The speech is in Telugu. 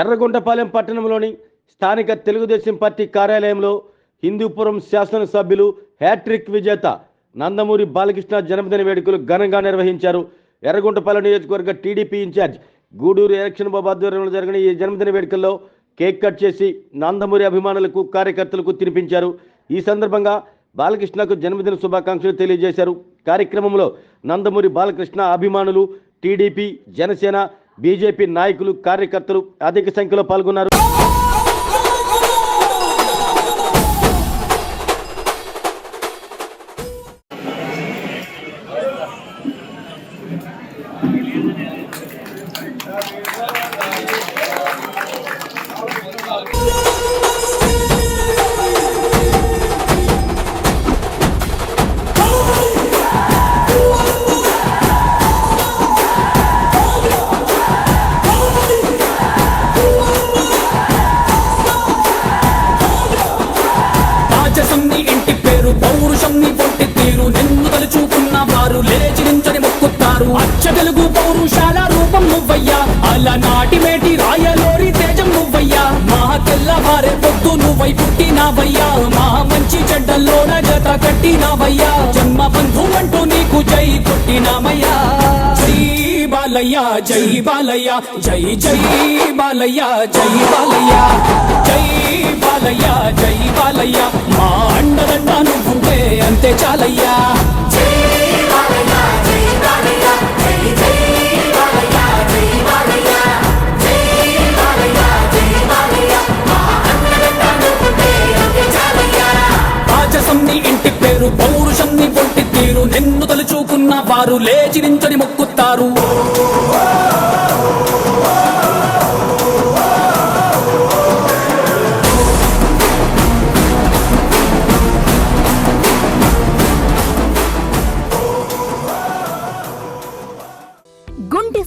ఎర్రగొండపాలెం పట్టణంలోని స్థానిక తెలుగుదేశం పార్టీ కార్యాలయంలో హిందూపురం శాసనసభ్యులు హ్యాట్రిక్ విజేత నందమూరి బాలకృష్ణ జన్మదిన వేడుకలు ఘనంగా నిర్వహించారు. ఎర్రగొండపాలెం నియోజకవర్గ TDP incharge Gudur election Babu ఆధ్వర్యంలో జరిగిన ఈ జన్మదిన వేడుకల్లో కేక్ కట్ చేసి నందమూరి అభిమానులకు కార్యకర్తలకు తినిపించారు. ఈ సందర్భంగా బాలకృష్ణకు జన్మదిన శుభాకాంక్షలు తెలియజేశారు. కార్యక్రమంలో నందమూరి బాలకృష్ణ అభిమానులు టీడీపీ జనసేన బీజేపీ నాయకులు కార్యకర్తలు అధిక సంఖ్యలో పాల్గొన్నారు. కన్ని పొట్టి తీరు నిన్ను తలుచుకున్న వారు లేచి నించని మొక్కుతారు. అచ్చ తెలుగు పౌరుషాల రూపం నువ్వయ్యా. అలనాటి మేటి రాయలోరి తేజం నువ్వయ్యా. మా తెల్లవారే పొద్దు నువ్వై పుట్టినావయ్యా. మా మంచి చెడ్డల్లోన జత కట్టినావయ్యా. జన్మ బంధు అంటూ నీకు జై కొట్టినామయ్యా బాలయ్యా జై బాలయ్యా జై జై బాలయ్యా జై బాలయ్యా జై బాలయ్య జై బాలయ్యా. మా అండదండ నువ్వుంటే అంతే చాలయ్యా. రాజసం ఇంటి పేరు పౌరుషం పొట్టి తీరు. నిన్ను తలుచుకున్న వారు లేచి నించని మొక్కుతారు.